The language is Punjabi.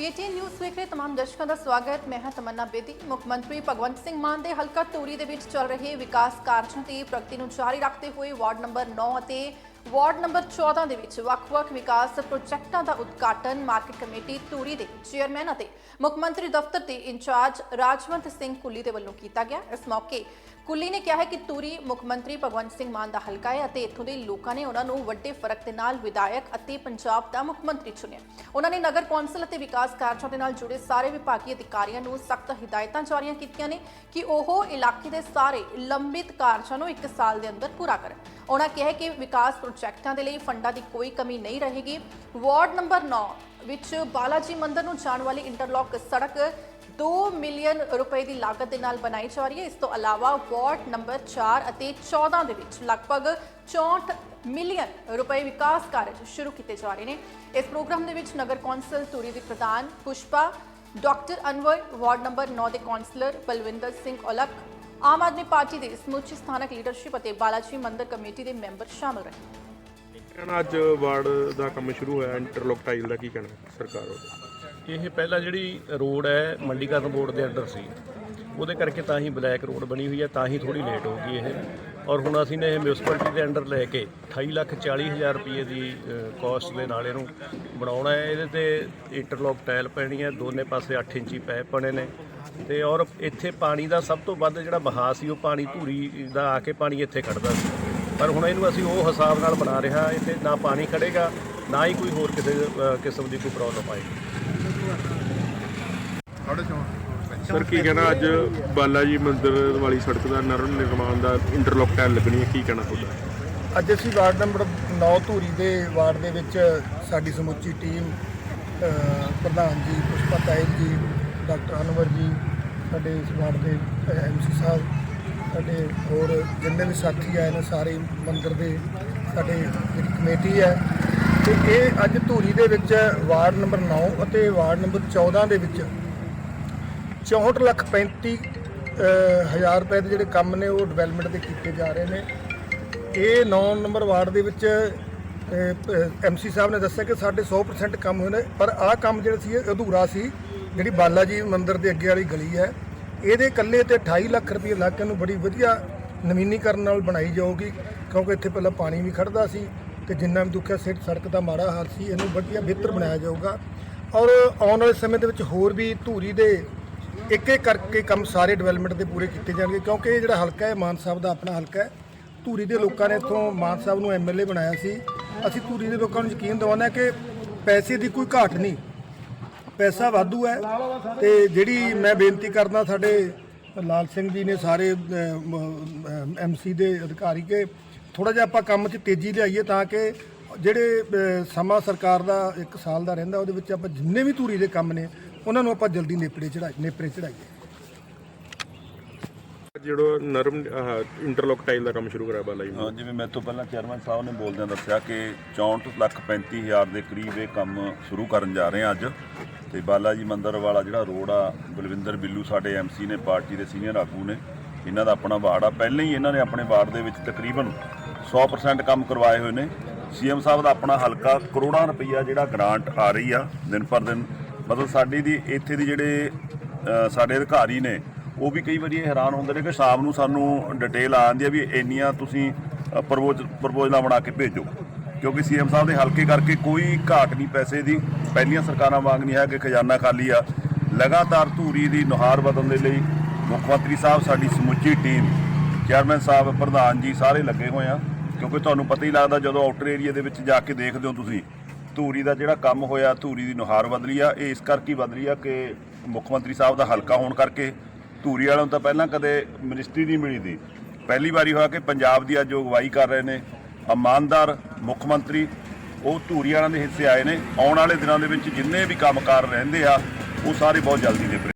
ਪੀਟੀਐਨ ਨਿਊਜ਼ ਵੇਖ ਰਹੇ ਤਮਾਮ ਦਰਸ਼ਕਾਂ ਦਾ ਸਵਾਗਤ। ਮੈਂ ਹਾਂ ਤਮੰਨਾ ਬੇਦੀ। ਮੁੱਖ ਮੰਤਰੀ ਭਗਵੰਤ ਸਿੰਘ ਮਾਨ ਦੇ ਹਲਕਾ ਤੂਰੀ ਦੇ ਵਿੱਚ ਚੱਲ ਰਹੇ ਵਿਕਾਸ ਕਾਰਜਾਂ ਦੀ ਪ੍ਰਗਤੀ ਨੂੰ ਜਾਰੀ ਰੱਖਦੇ ਹੋਏ ਵਾਰਡ ਨੰਬਰ 9 ਅਤੇ ਵਾਰਡ ਨੰਬਰ 14 ਦੇ ਵਿੱਚ ਵੱਖ-ਵੱਖ ਵਿਕਾਸ ਪ੍ਰੋਜੈਕਟਾਂ ਦਾ ਉਦਘਾਟਨ ਮਾਰਕੀਟ ਕਮੇਟੀ ਧੂਰੀ ਦੇ ਚੇਅਰਮੈਨ ਅਤੇ ਮੁੱਖ ਮੰਤਰੀ ਦਫ਼ਤਰ ਦੇ ਇੰਚਾਰਜ ਰਾਜਵੰਤ ਸਿੰਘ ਕੁੱਲੀ ਦੇ ਵੱਲੋਂ ਕੀਤਾ ਗਿਆ। ਇਸ ਮੌਕੇ ਕੁੱਲੀ ਨੇ ਕਿਹਾ ਹੈ ਕਿ ਧੂਰੀ ਮੁੱਖ ਮੰਤਰੀ ਭਗਵੰਤ ਸਿੰਘ ਮਾਨ ਦਾ ਹਲਕਾ ਹੈ ਅਤੇ ਇੱਥੋਂ ਦੇ ਲੋਕਾਂ ਨੇ ਉਹਨਾਂ ਨੂੰ ਵੱਡੇ ਫ਼ਰਕ ਦੇ ਨਾਲ ਵਿਧਾਇਕ ਅਤੇ ਪੰਜਾਬ ਦਾ ਮੁੱਖ ਮੰਤਰੀ ਚੁਣਿਆ। ਉਹਨਾਂ ਨੇ ਨਗਰ ਕੌਂਸਲ ਅਤੇ ਵਿਕਾਸ ਕਾਰਜਾਂ ਦੇ ਨਾਲ ਜੁੜੇ ਸਾਰੇ ਵਿਭਾਗੀ ਅਧਿਕਾਰੀਆਂ ਨੂੰ ਸਖਤ ਹਦਾਇਤਾਂ ਜਾਰੀਆਂ ਕੀਤੀਆਂ ਨੇ ਕਿ ਉਹ ਇਲਾਕੇ ਦੇ ਸਾਰੇ ਲੰਬਿਤ ਕਾਰਜਾਂ ਨੂੰ 1 ਸਾਲ ਦੇ ਅੰਦਰ ਪੂਰਾ ਕਰਨ। ਉਹਨਾਂ ਕਿਹਾ ਕਿ ਵਿਕਾਸ ਪ੍ਰੋਜੈਕਟਾਂ ਦੇ ਲਈ ਫੰਡਾਂ ਦੀ ਕੋਈ ਕਮੀ ਨਹੀਂ ਰਹੇਗੀ। ਵਾਰਡ ਨੰਬਰ 9 ਵਿੱਚ ਬਾਲਾਜੀ ਮੰਦਰ ਨੂੰ ਜਾਣ ਵਾਲੀ ਇੰਟਰਲੌਕ ਸੜਕ 2 ਮਿਲੀਅਨ ਰੁਪਏ ਦੀ ਲਾਗਤ ਦੇ ਨਾਲ ਬਣਾਈ ਜਾ ਰਹੀ ਹੈ। ਇਸ ਤੋਂ ਇਲਾਵਾ ਵਾਰਡ ਨੰਬਰ 4 ਅਤੇ 14 ਦੇ ਵਿੱਚ ਲਗਭਗ 64 ਮਿਲੀਅਨ ਰੁਪਏ ਵਿਕਾਸ ਕਾਰਜ ਸ਼ੁਰੂ ਕੀਤੇ ਜਾ ਰਹੇ ਨੇ। ਇਸ ਪ੍ਰੋਗਰਾਮ ਦੇ ਵਿੱਚ ਨਗਰ ਕੌਂਸਲ ਧੂਰੀ ਦੀ ਪ੍ਰਧਾਨ Pushpa, doctor Anwar, ward number 9 ਦੇ ਕੌਂਸਲਰ ਬਲਵਿੰਦਰ ਸਿੰਘ ਔਲਖ ਆਮ ਆਦਮੀ ਪਾਰਟੀ ਦੇ ਸਮੁੱਚੀ ਸਥਾਨਕ ਲੀਡਰਸ਼ਿਪ ਅਤੇ ਬਾਲਾਜੀ ਮੰਦਿਰ ਕਮੇਟੀ ਦੇ ਮੈਂਬਰ ਸ਼ਾਮਲ ਰਹੇ। ਕਹਿਣਾ ਅੱਜ ਵਾਰਡ ਦਾ ਕੰਮ ਸ਼ੁਰੂ ਹੋਇਆ ਇੰਟਰਲੋਕ ਟਾਈਲ ਦਾ ਕੀ ਕਹਿਣਾ ਸਰਕਾਰ ਵੱਲੋਂ? ਇਹ ਪਹਿਲਾਂ ਜਿਹੜੀ ਰੋਡ ਹੈ ਮੰਡੀਕਰਨ ਬੋਰਡ ਦੇ ਅੰਡਰ ਸੀ। ਉਹਦੇ ਕਰਕੇ ਤਾਂ ਹੀ ਬਲੈਕ ਰੋਡ ਬਣੀ ਹੋਈ ਹੈ ਤਾਂ ਹੀ ਥੋੜੀ ਲੇਟ ਹੋ ਗਈ ਇਹ। ਔਰ ਹੁਣ ਅਸੀਂ ਨੇ ਇਹ ਮਿਊਨਿਸਪੈਲਿਟੀ ਦੇ ਅੰਡਰ ਲੈ ਕੇ 28 ਲੱਖ 40 ਹਜ਼ਾਰ ਰੁਪਏ ਦੀ ਕਾਸਟ ਦੇ ਨਾਲ ਇਹਨੂੰ ਬਣਾਉਣਾ ਹੈ। ਇਹਦੇ ਤੇ ਇੰਟਰਲੌਕ ਟਾਇਲ ਪੈਣੀ ਹੈ, ਦੋਨੇ ਪਾਸੇ 8 ਇੰਚੀ ਪੈਪ ਬਣੇ ਨੇ। ਤੇ ਔਰ ਇੱਥੇ ਪਾਣੀ ਦਾ ਸਭ ਤੋਂ ਵੱਧ ਜਿਹੜਾ ਬਹਾਅ ਸੀ, ਉਹ ਪਾਣੀ ਧੂਰੀ ਦਾ ਆ ਕੇ ਪਾਣੀ ਇੱਥੇ ਖੜਦਾ ਸੀ। ਪਰ ਹੁਣ ਇਹਨੂੰ ਅਸੀਂ ਉਹ ਹਿਸਾਬ ਨਾਲ ਬਣਾ ਰਿਹਾ, ਇੱਥੇ ਨਾ ਪਾਣੀ ਖੜੇਗਾ, ਨਾ ਹੀ ਕੋਈ ਹੋਰ ਕਿਸੇ ਕਿਸਮ ਦੀ ਕੋਈ ਪ੍ਰੋਬਲਮ ਆਏਗੀ। ਸਰ, ਕੀ ਕਹਿਣਾ ਅੱਜ ਬਾਲਾਜੀ ਮੰਦਿਰ ਵਾਲੀ ਸੜਕ ਦਾ ਨਰਮ ਨਿਰਮਾਣ ਦਾ ਇੰਟਰਲੋਕ ਟਾਈਲ ਲੱਗਣੀ ਹੈ, ਕੀ ਕਹਿਣਾ ਤੁਹਾਡਾ? ਅੱਜ ਅਸੀਂ ਵਾਰਡ ਨੰਬਰ 9 ਧੂਰੀ ਦੇ ਵਾਰਡ ਦੇ ਵਿੱਚ ਸਾਡੀ ਸਮੁੱਚੀ ਟੀਮ ਪ੍ਰਧਾਨ ਜੀ, ਪੁਸ਼ਪਾ ਤਾਇਲ ਜੀ, ਡਾਕਟਰ ਅਨਵਰ ਜੀ, ਸਾਡੇ ਇਸ ਵਾਰਡ ਦੇ ਐਮਸੀ ਸਾਹਿਬ, ਸਾਡੇ ਹੋਰ ਜਿੰਨੇ ਵੀ ਸਾਥੀ ਆਏ ਨੇ ਸਾਰੇ ਮੰਦਿਰ ਦੇ, ਸਾਡੇ ਜਿਹੜੀ ਕਮੇਟੀ ਹੈ। ਤੇ ਇਹ ਅੱਜ ਧੂਰੀ ਦੇ ਵਿੱਚ ਵਾਰਡ ਨੰਬਰ 9 ਅਤੇ ਵਾਰਡ ਨੰਬਰ 14 ਦੇ ਵਿੱਚ 64 ਲੱਖ 35 ਹਜ਼ਾਰ ਰੁਪਏ ਦੇ ਜਿਹੜੇ ਕੰਮ ਨੇ ਉਹ ਡਿਵੈਲਪਮੈਂਟ ਦੇ ਕੀਤੇ ਜਾ ਰਹੇ ਨੇ। ਇਹ 9 ਨੰਬਰ ਵਾਰਡ ਦੇ ਵਿੱਚ ਐਮਸੀ ਸਾਹਿਬ ਨੇ ਦੱਸਿਆ ਕਿ ਸਾਡੇ 100% ਕੰਮ ਹੋਏ ਨੇ, ਪਰ ਆਹ ਕੰਮ ਜਿਹੜਾ ਸੀ, ਇਹ ਅਧੂਰਾ ਸੀ। ਜਿਹੜੀ ਬਾਲਾ ਜੀ ਮੰਦਿਰ ਦੇ ਅੱਗੇ ਵਾਲੀ ਗਲੀ ਹੈ, ਇਹਦੇ ਇਕੱਲੇ ਤੇ 28 ਲੱਖ ਰੁਪਏ ਲੱਗ ਕੇ ਨੂੰ ਬੜੀ ਵਧੀਆ ਨਵੀਨੀਕਰਨ ਨਾਲ ਬਣਾਈ ਜਾਊਗੀ, ਕਿਉਂਕਿ ਇੱਥੇ ਪਹਿਲਾਂ ਪਾਣੀ ਵੀ ਖੜਦਾ ਸੀ ਤੇ ਜਿੰਨਾ ਵੀ ਦੁੱਖਿਆ ਸਿੱਟ ਸੜਕ ਦਾ ਮਾੜਾ ਹਾਲ ਸੀ, ਇਹਨੂੰ ਵਧੀਆ ਬਿਹਤਰ ਬਣਾਇਆ ਜਾਊਗਾ। ਔਰ ਆਉਣ ਵਾਲੇ ਸਮੇਂ ਦੇ ਵਿੱਚ ਹੋਰ ਵੀ ਧੂਰੀ ਦੇ ਇੱਕ ਇੱਕ ਕਰਕੇ ਕੰਮ ਸਾਰੇ ਡਿਵੈਲਪਮੈਂਟ ਦੇ ਪੂਰੇ ਕੀਤੇ ਜਾਣਗੇ, ਕਿਉਂਕਿ ਇਹ ਜਿਹੜਾ ਹਲਕਾ ਹੈ, ਮਾਨ ਸਾਹਿਬ ਦਾ ਆਪਣਾ ਹਲਕਾ ਹੈ। ਧੂਰੀ ਦੇ ਲੋਕਾਂ ਨੇ ਇੱਥੋਂ ਮਾਨ ਸਾਹਿਬ ਨੂੰ ਐਮਐਲਏ ਬਣਾਇਆ ਸੀ। ਅਸੀਂ ਧੂਰੀ ਦੇ ਲੋਕਾਂ ਨੂੰ ਯਕੀਨ ਦਿਵਾਉਂਦੇ ਹਾਂ ਕਿ ਪੈਸੇ ਦੀ ਕੋਈ ਘਾਟ ਨਹੀਂ। ਪੈਸਾ ਵਾਧੂ ਹੈ ਤੇ ਜਿਹੜੀ ਮੈਂ ਬੇਨਤੀ ਕਰਦਾ ਸਾਡੇ ਲਾਲ ਸਿੰਘ ਜੀ ਨੇ, ਸਾਰੇ ਐਮਸੀ ਦੇ ਅਧਿਕਾਰੀ ਕੇ ਥੋੜਾ ਜਿਹਾ ਆਪਾਂ ਕੰਮ 'ਚ ਤੇਜ਼ੀ ਲਿਆਈਏ ਤਾਂ ਕਿ ਜਿਹੜੇ ਸਮਾਂ ਸਰਕਾਰ ਦਾ 1 ਸਾਲ ਦਾ ਰਹਿੰਦਾ, ਉਹਦੇ ਵਿੱਚ ਆਪਾਂ ਜਿੰਨੇ ਵੀ ਧੂਰੀ ਦੇ ਕੰਮ ਨੇ ਉਹਨਾਂ ਨੂੰ ਆਪਾਂ ਜਲਦੀ ਨੇਪਰੇ ਚੜਾਈ ਨੇਪਰੇ ਚੜਾਈਏ ਜਿਹੜਾ ਨਰਮ ਇੰਟਰਲੋਕ ਟਾਈਲ ਦਾ ਕੰਮ ਸ਼ੁਰੂ ਕਰਾਇਆ ਬਾਲਾਜੀ ਹਾਂ, ਜਿਵੇਂ ਮੇਰੇ ਤੋਂ ਪਹਿਲਾਂ ਚੇਅਰਮੈਨ ਸਾਹਿਬ ਨੇ ਬੋਲਦਿਆਂ ਦੱਸਿਆ ਕਿ 64 ਲੱਖ 35 ਹਜ਼ਾਰ ਦੇ ਕਰੀਬ ਇਹ ਕੰਮ ਸ਼ੁਰੂ ਕਰਨ ਜਾ ਰਹੇ ਆ ਅੱਜ। ਤੇ ਬਾਲਾ ਜੀ ਮੰਦਿਰ ਵਾਲਾ ਜਿਹੜਾ ਰੋਡ ਆ ਬਲਵਿੰਦਰ ਬਿੱਲੂ ਸਾਡੇ ਐਮਸੀ ਨੇ ਪਾਰਟੀ ਦੇ ਸੀਨੀਅਰ ਆਗੂ ਨੇ ਇਹਨਾਂ ਦਾ ਆਪਣਾ ਵਾਰਡ ਆ। ਪਹਿਲਾਂ ਹੀ ਇਹਨਾਂ ਨੇ ਆਪਣੇ ਵਾਰਡ ਦੇ ਵਿੱਚ ਤਕਰੀਬਨ 100% ਕੰਮ ਕਰਵਾਏ ਹੋਏ ਨੇ। ਸੀਐਮ ਸਾਹਿਬ ਦਾ ਆਪਣਾ ਹਲਕਾ ਕਰੋੜਾਂ ਰੁਪਈਆ ਜਿਹੜਾ ਗ੍ਰਾਂਟ ਆ ਰਹੀ ਆ ਦਿਨ ਪਰ ਦਿਨ ਮਤਲਬ ਸਾਡੀ ਦੀ ਇੱਥੇ ਦੀ ਜਿਹੜੇ ਸਾਡੇ ਅਧਿਕਾਰੀ ਨੇ, ਉਹ ਵੀ ਕਈ ਵਾਰੀ ਇਹ ਹੈਰਾਨ ਹੁੰਦੇ ਨੇ ਕਿ ਸ਼ਾਮ ਨੂੰ ਸਾਨੂੰ ਡਿਟੇਲ ਆ ਜਾਂਦੀ ਹੈ ਵੀ ਇੰਨੀਆਂ ਤੁਸੀਂ ਪ੍ਰਪੋਜ਼ ਪ੍ਰਪੋਜ਼ਲਾਂ ਬਣਾ ਕੇ ਭੇਜੋ। ਕਿਉਂਕਿ ਸੀਐਮ ਸਾਹਿਬ ਦੇ ਹਲਕੇ ਕਰਕੇ ਕੋਈ ਘਾਟ ਨਹੀਂ ਪੈਸੇ ਦੀ। ਪਹਿਲੀਆਂ ਸਰਕਾਰਾਂ ਵਾਂਗ ਨਹੀਂ ਹੈ ਕਿ ਖਜ਼ਾਨਾ ਖਾਲੀ ਆ। ਲਗਾਤਾਰ ਧੂਰੀ ਦੀ ਨੁਹਾਰ ਬਦਲਣ ਦੇ ਲਈ ਮੁੱਖ ਮੰਤਰੀ ਸਾਹਿਬ, ਸਾਡੀ ਸਮੁੱਚੀ ਟੀਮ, ਚੇਅਰਮੈਨ ਸਾਹਿਬ, ਪ੍ਰਧਾਨ ਜੀ ਸਾਰੇ ਲੱਗੇ ਹੋਏ ਆ। ਕਿਉਂਕਿ ਤੁਹਾਨੂੰ ਪਤਾ ਹੀ ਲੱਗਦਾ ਜਦੋਂ ਆਊਟਰ ਏਰੀਆ ਦੇ ਵਿੱਚ ਜਾ ਕੇ ਦੇਖਦੇ ਹੋ ਤੁਸੀਂ ਧੂਰੀ ਦਾ ਜਿਹੜਾ ਕੰਮ ਹੋਇਆ, ਧੂਰੀ ਦੀ ਨੁਹਾਰ ਬਦਲੀ ਆ। ਇਹ ਇਸ ਕਰਕੇ ਹੀ ਬਦਲੀ ਆ ਕਿ ਮੁੱਖ ਮੰਤਰੀ ਸਾਹਿਬ ਦਾ ਹਲਕਾ ਹੋਣ ਕਰਕੇ ਧੂਰੀ ਵਾਲਿਆਂ ਨੂੰ ਤਾਂ ਪਹਿਲਾਂ ਕਦੇ ਮਿਨਿਸਟਰੀ ਨਹੀਂ ਮਿਲੀ ਦੀ ਪਹਿਲੀ ਵਾਰੀ ਹੋਇਆ ਕਿ ਪੰਜਾਬ ਦੀ ਅੱਜ ਉਹ ਅਗਵਾਈ ਕਰ ਰਹੇ ਨੇ। ਇਮਾਨਦਾਰ ਮੁੱਖ ਮੰਤਰੀ, ਉਹ ਧੂਰੀ ਵਾਲਿਆਂ ਦੇ ਹਿੱਸੇ ਆਏ ਨੇ। ਆਉਣ ਵਾਲੇ ਦਿਨਾਂ ਦੇ ਵਿੱਚ ਜਿੰਨੇ ਵੀ ਕੰਮਕਾਰ ਰਹਿੰਦੇ ਆ, ਉਹ ਸਾਰੇ ਬਹੁਤ ਜਲਦੀ ਨਿਬੜੇ।